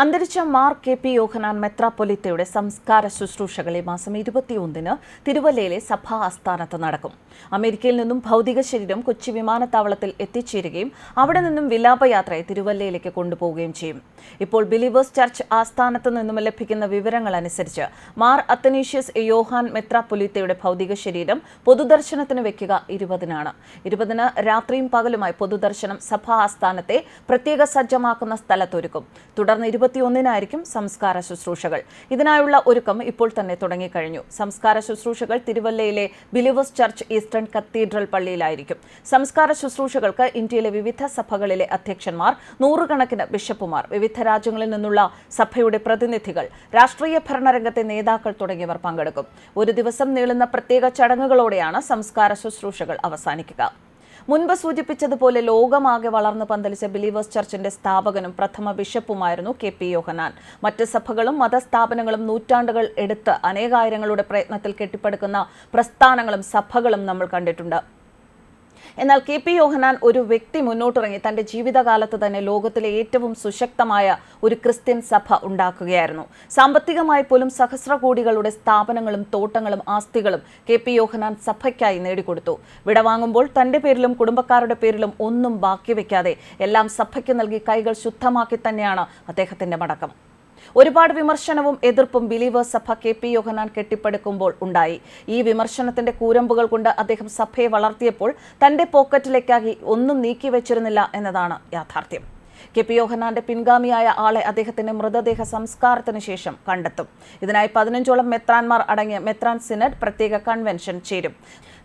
അന്തരിച്ച Mar K P Yohanan മെത്രാപ്പൊലിത്തയുടെ സംസ്കാര ശുശ്രൂഷകൾ ഈ മാസം ഇരുപത്തിയൊന്നിന് തിരുവല്ലയിലെ സഭാ ആസ്ഥാനത്ത് നടക്കും. അമേരിക്കയിൽ നിന്നും ഭൗതിക ശരീരം കൊച്ചി വിമാനത്താവളത്തിൽ എത്തിച്ചേരുകയും അവിടെ നിന്നും വിലാപയാത്രയെ തിരുവല്ലയിലേക്ക് കൊണ്ടുപോവുകയും ചെയ്യും. ഇപ്പോൾ ബിലീവേഴ്സ് ചർച്ച് ആസ്ഥാനത്ത് നിന്നും ലഭിക്കുന്ന വിവരങ്ങൾ അനുസരിച്ച് മാർ അത്തനീഷ്യസ് യോഹാൻ മെത്രാപ്പൊലിത്തയുടെ ഭൗതിക ശരീരം പൊതുദർശനത്തിന് വെക്കുക ഇരുപതിനാണ്. ഇരുപതിന് രാത്രിയും പകലുമായി പൊതുദർശനം സഭാ ആസ്ഥാനത്തെ പ്രത്യേക സജ്ജമാക്കുന്ന സ്ഥലത്തൊരുക്കും. തുടർന്ന് ഇരുപത്തിയൊന്നിനായിരിക്കും സംസ്കാര ശുശ്രൂഷകൾ. ഇതിനായുള്ള ഒരുക്കം ഇപ്പോൾ തന്നെ തുടങ്ങിക്കഴിഞ്ഞു. സംസ്കാര ശുശ്രൂഷകൾ തിരുവല്ലയിലെ ബിലിവേഴ്സ് ചർച്ച് ഈസ്റ്റേൺ കത്തീഡ്രൽ പള്ളിയിലായിരിക്കും. സംസ്കാര ശുശ്രൂഷകൾക്ക് ഇന്ത്യയിലെ വിവിധ സഭകളിലെ അധ്യക്ഷന്മാർ നൂറുകണക്കിന് ബിഷപ്പുമാർ വിവിധ രാജ്യങ്ങളിൽ നിന്നുള്ള സഭയുടെ പ്രതിനിധികൾ രാഷ്ട്രീയ ഭരണരംഗത്തെ നേതാക്കൾ തുടങ്ങിയവർ പങ്കെടുക്കും. ഒരു ദിവസം നീളുന്ന പ്രത്യേക ചടങ്ങുകളോടെയാണ് സംസ്കാര ശുശ്രൂഷകൾ അവസാനിക്കുക. മുൻപ് സൂചിപ്പിച്ചതുപോലെ ലോകമാകെ വളർന്നു പന്തലിച്ച ബിലീവേഴ്സ് ചർച്ചിന്റെ സ്ഥാപകനും പ്രഥമ ബിഷപ്പുമായിരുന്നു കെ പി യോഹനാൻ മറ്റ് സഭകളും മതസ്ഥാപനങ്ങളും നൂറ്റാണ്ടുകൾ എടുത്ത് അനേകായിരങ്ങളുടെ പ്രയത്നത്തിൽ കെട്ടിപ്പടുക്കുന്ന പ്രസ്ഥാനങ്ങളും സഭകളും നമ്മൾ കണ്ടിട്ടുണ്ട്. എന്നാൽ കെ പി യോഹനാൻ ഒരു വ്യക്തി മുന്നോട്ടിറങ്ങി തന്റെ ജീവിതകാലത്ത് തന്നെ ലോകത്തിലെ ഏറ്റവും സുശക്തമായ ഒരു ക്രിസ്ത്യൻ സഭ ഉണ്ടാക്കുകയായിരുന്നു. സാമ്പത്തികമായി പോലും സഹസ്ര കോടികളുടെ സ്ഥാപനങ്ങളും തോട്ടങ്ങളും ആസ്തികളും കെ പി യോഹനാൻ സഭയ്ക്കായി നേടിക്കൊടുത്തു. വിടവാങ്ങുമ്പോൾ തന്റെ പേരിലും കുടുംബക്കാരുടെ പേരിലും ഒന്നും ബാക്കി വെക്കാതെ എല്ലാം സഭയ്ക്ക് നൽകി കൈകൾ ശുദ്ധമാക്കി തന്നെയാണ് അദ്ദേഹത്തിന്റെ മടക്കം. ഒരുപാട് വിമർശനവും എതിർപ്പും ബിലീവേഴ്സ് സഭ കെ പി യോഹനാൻ കെട്ടിപ്പടുക്കുമ്പോൾ ഉണ്ടായി. ഈ വിമർശനത്തിന്റെ കൂരമ്പുകൾ കൊണ്ട് അദ്ദേഹം സഭയെ വളർത്തിയപ്പോൾ തന്റെ പോക്കറ്റിലേക്കാകി ഒന്നും നീക്കി വെച്ചിരുന്നില്ല എന്നതാണ് യാഥാർത്ഥ്യം. കെ പി യോഹനാന്റെ പിൻഗാമിയായ ആളെ അദ്ദേഹത്തിന്റെ മൃതദേഹ സംസ്കാരത്തിന് ശേഷം കണ്ടെത്തും. ഇതിനായി പതിനഞ്ചോളം മെത്രാൻമാർ അടങ്ങിയ മെത്രാൻ സിനഡ് പ്രത്യേക കൺവെൻഷൻ ചേരും.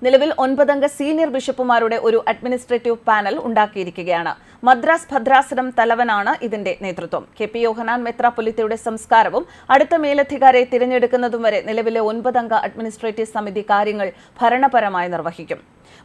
നിലവിൽ ഒൻപതംഗ സീനിയർ ബിഷപ്പുമാരുടെ ഒരു അഡ്മിനിസ്ട്രേറ്റീവ് പാനൽ ഉണ്ടാക്കിയിരിക്കുകയാണ്. മദ്രാസ് ഭദ്രാസനം തലവനാണ് ഇതിന്റെ നേതൃത്വം. കെ പി യോഹനാൻ മെത്രാപൊലിത്തയുടെ സംസ്കാരവും അടുത്ത മേലധികാരെ തിരഞ്ഞെടുക്കുന്നതും വരെ നിലവിലെ ഒൻപതംഗ അഡ്മിനിസ്ട്രേറ്റീവ് സമിതി കാര്യങ്ങൾ ഭരണപരമായി നിർവഹിക്കും.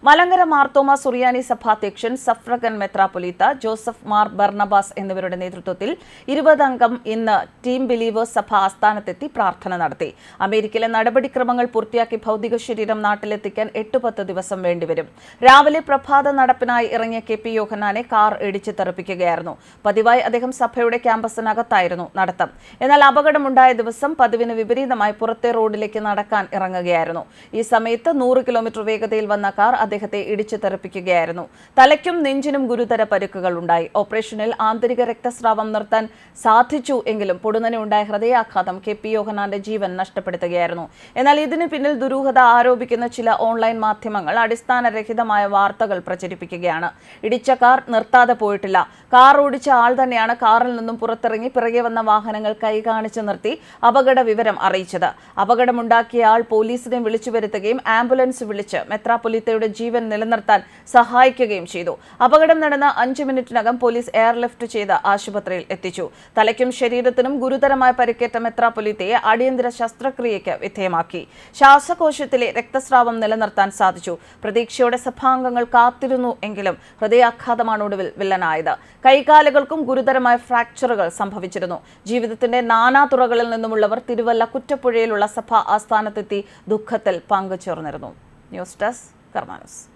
മലങ്കര മാർത്തോമ സുറിയാനി സഭാധ്യക്ഷൻ സഫ്രഗൻ മെത്രാപൊലീത്ത ജോസഫ് മാർ ബർണബാസ് എന്നിവരുടെ നേതൃത്വത്തിൽ ഇരുപതംഗം ഇന്ന് ടീം ബിലീവേഴ്സ് സഭ ആസ്ഥാനത്തെത്തി പ്രാർത്ഥന നടത്തി. അമേരിക്കയിലെ നടപടിക്രമങ്ങൾ പൂർത്തിയാക്കി ഭൗതിക ശരീരം നാട്ടിലെത്തിക്കാൻ എട്ട് പത്ത് ദിവസം വേണ്ടിവരും. രാവിലെ പ്രഭാത നടപ്പിനായി ഇറങ്ങിയ കെ പി യോഹനാനെ കാർ ഇടിച്ച് തെറിപ്പിക്കുകയായിരുന്നു. പതിവായി അദ്ദേഹം സഭയുടെ ക്യാമ്പസിനകത്തായിരുന്നു നടത്തം. എന്നാൽ അപകടമുണ്ടായ ദിവസം പതിവിന് വിപരീതമായി പുറത്തെ റോഡിലേക്ക് നടക്കാൻ ഇറങ്ങുകയായിരുന്നു. ഈ സമയത്ത് നൂറ് കിലോമീറ്റർ വേഗതയിൽ വന്ന കാർ അദ്ദേഹത്തെ ഇടിച്ചു തെറിപ്പിക്കുകയായിരുന്നു. തലയ്ക്കും നെഞ്ചിനും ഗുരുതര പരുക്കുകൾ ഉണ്ടായി ഓപ്പറേഷനിൽ ആന്തരിക രക്തസ്രാവം നിർത്താൻ സാധിച്ചു എങ്കിലും പൊടുന്നനെ ഉണ്ടായ ഹൃദയാഘാതം കെ പി യോഹനാന്റെ ജീവൻ നഷ്ടപ്പെടുത്തുകയായിരുന്നു. എന്നാൽ ഇതിന് പിന്നിൽ ദുരൂഹത ആരോപിക്കുന്ന ചില ഓൺലൈൻ മാധ്യമങ്ങൾ അടിസ്ഥാനരഹിതമായ വാർത്തകൾ പ്രചരിപ്പിക്കുകയാണ്. ഇടിച്ച കാർ നിർത്താതെ പോയിട്ടില്ല. കാർ ഓടിച്ച ആൾ തന്നെയാണ് കാറിൽ നിന്നും പുറത്തിറങ്ങി പിറകെ വന്ന വാഹനങ്ങൾ കൈ കാണിച്ചു നിർത്തി അപകട വിവരം അറിയിച്ചത്. അപകടമുണ്ടാക്കിയ ആൾ പോലീസിനെ വിളിച്ചു വരുത്തുകയും ആംബുലൻസ് വിളിച്ച് മെത്രാപൊലിത്തയുടെ ജീവൻ നിലനിർത്താൻ സഹായിക്കുകയും ചെയ്തു. അപകടം നടന്ന അഞ്ച് മിനിറ്റിനകം പോലീസ് എയർലിഫ്റ്റ് ചെയ്ത് ആശുപത്രിയിൽ എത്തിച്ചു. തലയ്ക്കും ശരീരത്തിനും ഗുരുതരമായ പരിക്കേറ്റ മെത്രാപൊലിത്തയെ അടിയന്തര ശസ്ത്രക്രിയയ്ക്ക് വിധേയമാക്കി. ശ്വാസകോശത്തിലെ രക്തസ്രാവം നിലനിർത്താൻ സാധിച്ചു. പ്രതീക്ഷയോടെ സഭാംഗങ്ങൾ കാത്തിരുന്നു എങ്കിലും ഹൃദയാഘാതമാണ് ഒടുവിൽ വില്ലനായത്. കൈകാലുകൾക്കും ഗുരുതരമായ ഫ്രാക്ചറുകൾ സംഭവിച്ചിരുന്നു. ജീവിതത്തിന്റെ നാനാ തുറകളിൽ നിന്നുമുള്ളവർ തിരുവല്ല കുറ്റപ്പുഴയിലുള്ള സഭ ആസ്ഥാനത്തെത്തി ദുഃഖത്തിൽ പങ്കുചേർന്നിരുന്നു. News desk കർമാനസ്.